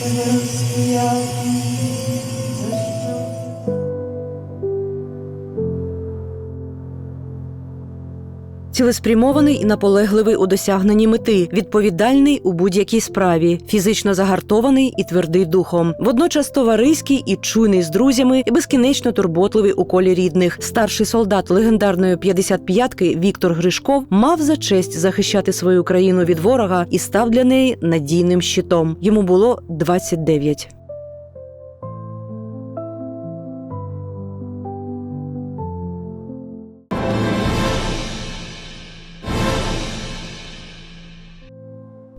我都不要。Цілеспрямований і наполегливий у досягненні мети, відповідальний у будь-якій справі, фізично загартований і твердий духом. Водночас товариський і чуйний з друзями, і безкінечно турботливий у колі рідних. Старший солдат легендарної 55-ки Віктор Гришков мав за честь захищати свою країну від ворога і став для неї надійним щитом. Йому було 29.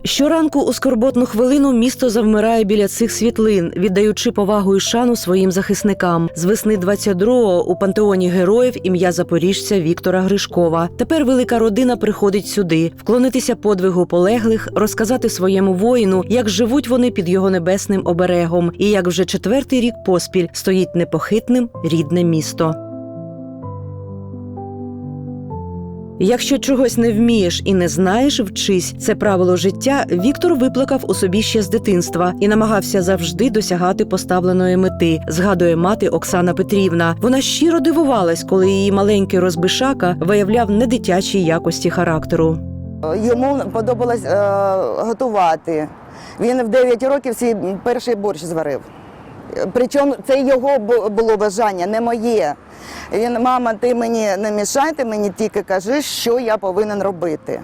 Щоранку у скорботну хвилину місто завмирає біля цих світлин, віддаючи повагу і шану своїм захисникам. З весни 22-го у пантеоні героїв ім'я запоріжця Віктора Гришкова. Тепер велика родина приходить сюди, вклонитися подвигу полеглих, розказати своєму воїну, як живуть вони під його небесним оберегом, і як вже четвертий рік поспіль стоїть непохитним рідне місто. Якщо чогось не вмієш і не знаєш, вчись це правило життя. Віктор виплакав у собі ще з дитинства і намагався завжди досягати поставленої мети. Згадує мати Оксана Петрівна. Вона щиро дивувалась, коли її маленький розбишака виявляв недитячі якості характеру. Йому подобалось е, готувати. Він в 9 років свій перший борщ зварив. Причому це його було бажання, не моє. Він, мама, ти мені не мішай, ти мені тільки кажи, що я повинен робити.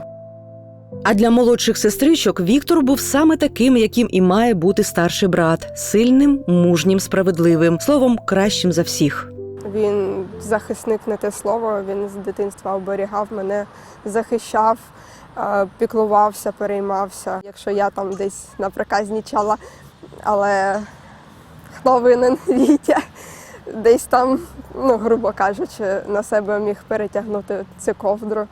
А для молодших сестричок Віктор був саме таким, яким і має бути старший брат сильним, мужнім, справедливим, словом, кращим за всіх. Він захисник не те слово. Він з дитинства оберігав мене, захищав, е, піклувався, переймався. Якщо я там десь напроказнічала, але хто винен Вітя, десь там, ну грубо кажучи, на себе міг перетягнути цю ковдру, е,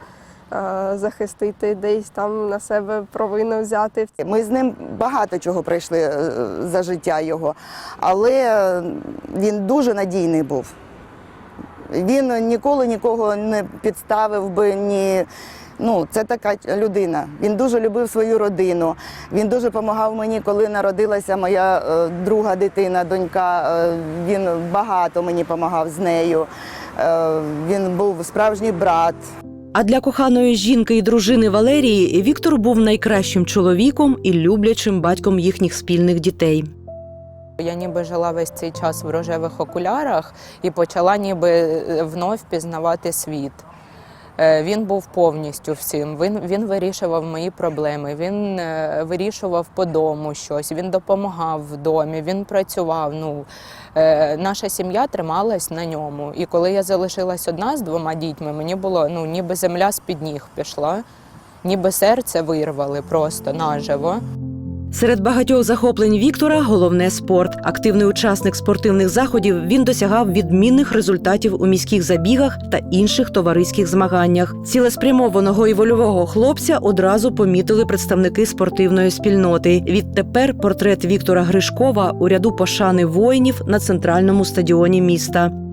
захистити, десь там на себе провину взяти. Ми з ним багато чого пройшли е, за життя його, але він дуже надійний був. Він ніколи нікого не підставив би ні. Ну, це така людина. Він дуже любив свою родину. Він дуже допомагав мені, коли народилася моя е, друга дитина, донька. Е, він багато мені допомагав з нею. Е, він був справжній брат. А для коханої жінки і дружини Валерії Віктор був найкращим чоловіком і люблячим батьком їхніх спільних дітей. Я ніби жила весь цей час в рожевих окулярах і почала ніби е, вновь пізнавати світ. Е, Він був повністю всім. Він, він вирішував мої проблеми, він е, вирішував по дому щось, він допомагав в домі, він працював. Ну, е, наша сім'я трималась на ньому. І коли я залишилась одна з двома дітьми, мені було ну, ніби земля з-під ніг пішла, ніби серце вирвали просто наживо. Серед багатьох захоплень Віктора головне спорт. Активний учасник спортивних заходів він досягав відмінних результатів у міських забігах та інших товариських змаганнях. Цілеспрямованого і вольового хлопця одразу помітили представники спортивної спільноти. Відтепер портрет Віктора Гришкова у ряду пошани воїнів на центральному стадіоні міста.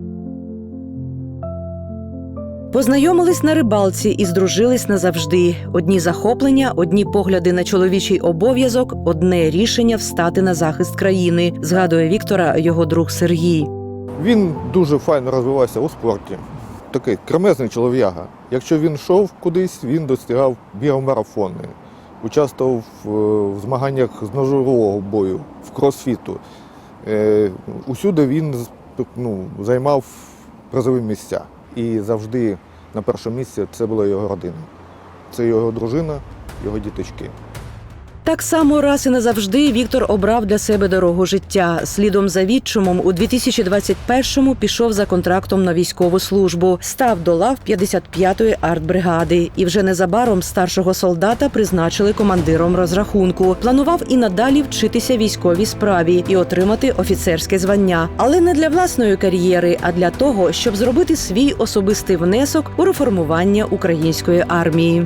Познайомились на рибалці і здружились назавжди. Одні захоплення, одні погляди на чоловічий обов'язок, одне рішення встати на захист країни. Згадує Віктора його друг Сергій. Він дуже файно розвивався у спорті. Такий кремезний чолов'яга. Якщо він йшов кудись, він достигав бігав марафони, участвував в, в змаганнях з ножового бою, в кросфіту. Е, усюди він ну, займав призові місця. І завжди на першому місці це була його родина. Це його дружина, його діточки. Так само раз і назавжди Віктор обрав для себе дорогу життя. Слідом за відчимом у 2021-му пішов за контрактом на військову службу, став до лав 55-ї артбригади. І вже незабаром старшого солдата призначили командиром розрахунку. Планував і надалі вчитися військовій справі і отримати офіцерське звання, але не для власної кар'єри, а для того, щоб зробити свій особистий внесок у реформування української армії.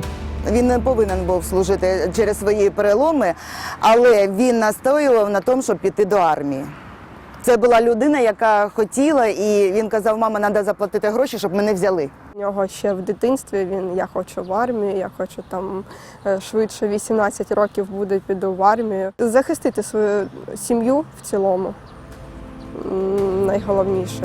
Він не повинен був служити через свої переломи, але він настоював на тому, щоб піти до армії. Це була людина, яка хотіла, і він казав, мама, треба заплатити гроші, щоб мене взяли. У нього ще в дитинстві він я хочу в армію, я хочу там е, швидше 18 років буде піду в армію. Захистити свою сім'ю в цілому найголовніше.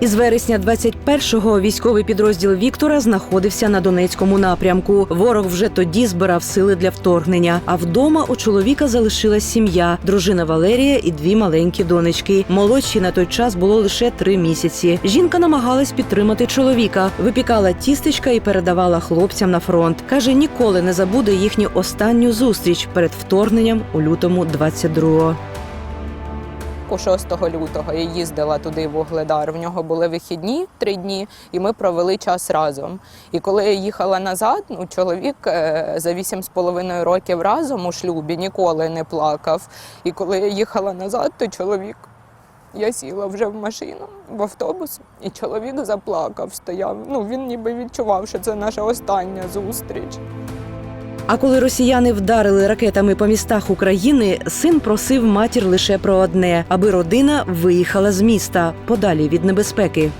Із вересня 21-го військовий підрозділ Віктора знаходився на Донецькому напрямку. Ворог вже тоді збирав сили для вторгнення. А вдома у чоловіка залишилась сім'я, дружина Валерія і дві маленькі донечки. Молодшій на той час було лише три місяці. Жінка намагалась підтримати чоловіка, випікала тістечка і передавала хлопцям на фронт. каже, ніколи не забуде їхню останню зустріч перед вторгненням у лютому 22-го. 6 лютого я їздила туди в Угледар. В нього були вихідні три дні, і ми провели час разом. І коли я їхала назад, ну чоловік е, за вісім з половиною років разом у шлюбі ніколи не плакав. І коли я їхала назад, то чоловік. Я сіла вже в машину, в автобус, і чоловік заплакав, стояв. Ну він ніби відчував, що це наша остання зустріч. А коли росіяни вдарили ракетами по містах України, син просив матір лише про одне, аби родина виїхала з міста подалі від небезпеки.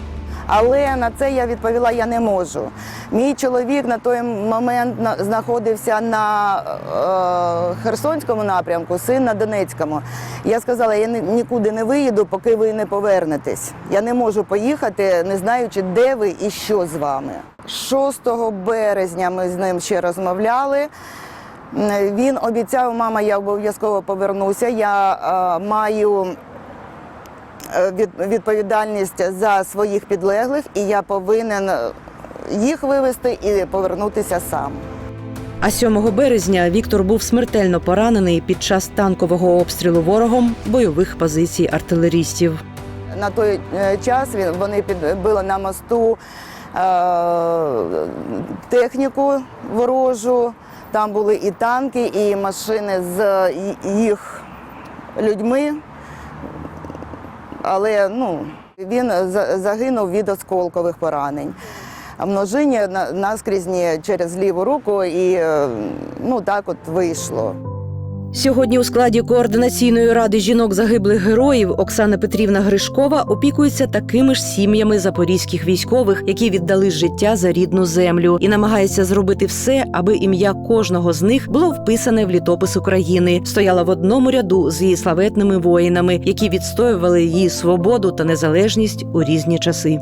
Але на це я відповіла, я не можу. Мій чоловік на той момент знаходився на е, Херсонському напрямку, син на Донецькому. Я сказала, я нікуди не виїду, поки ви не повернетесь. Я не можу поїхати, не знаючи, де ви і що з вами. 6 березня ми з ним ще розмовляли. Він обіцяв, мама, я обов'язково повернуся. Я е, маю відповідальність за своїх підлеглих, і я повинен е, їх вивезти і повернутися сам. А 7 березня Віктор був смертельно поранений під час танкового обстрілу ворогом бойових позицій артилерістів. На той е, час він- вони підбили на мосту е, техніку ворожу. Там були і танки, і машини з їх людьми. Але ну, він загинув від осколкових поранень. Множині наскрізні через ліву руку, і е, ну так от вийшло. Сьогодні у складі координаційної ради жінок загиблих героїв Оксана Петрівна Гришкова опікується такими ж сім'ями запорізьких військових, які віддали життя за рідну землю, і намагається зробити все, аби ім'я кожного з них було вписане в літопис України, стояла в одному ряду з її славетними воїнами, які відстоювали її свободу та незалежність у різні часи.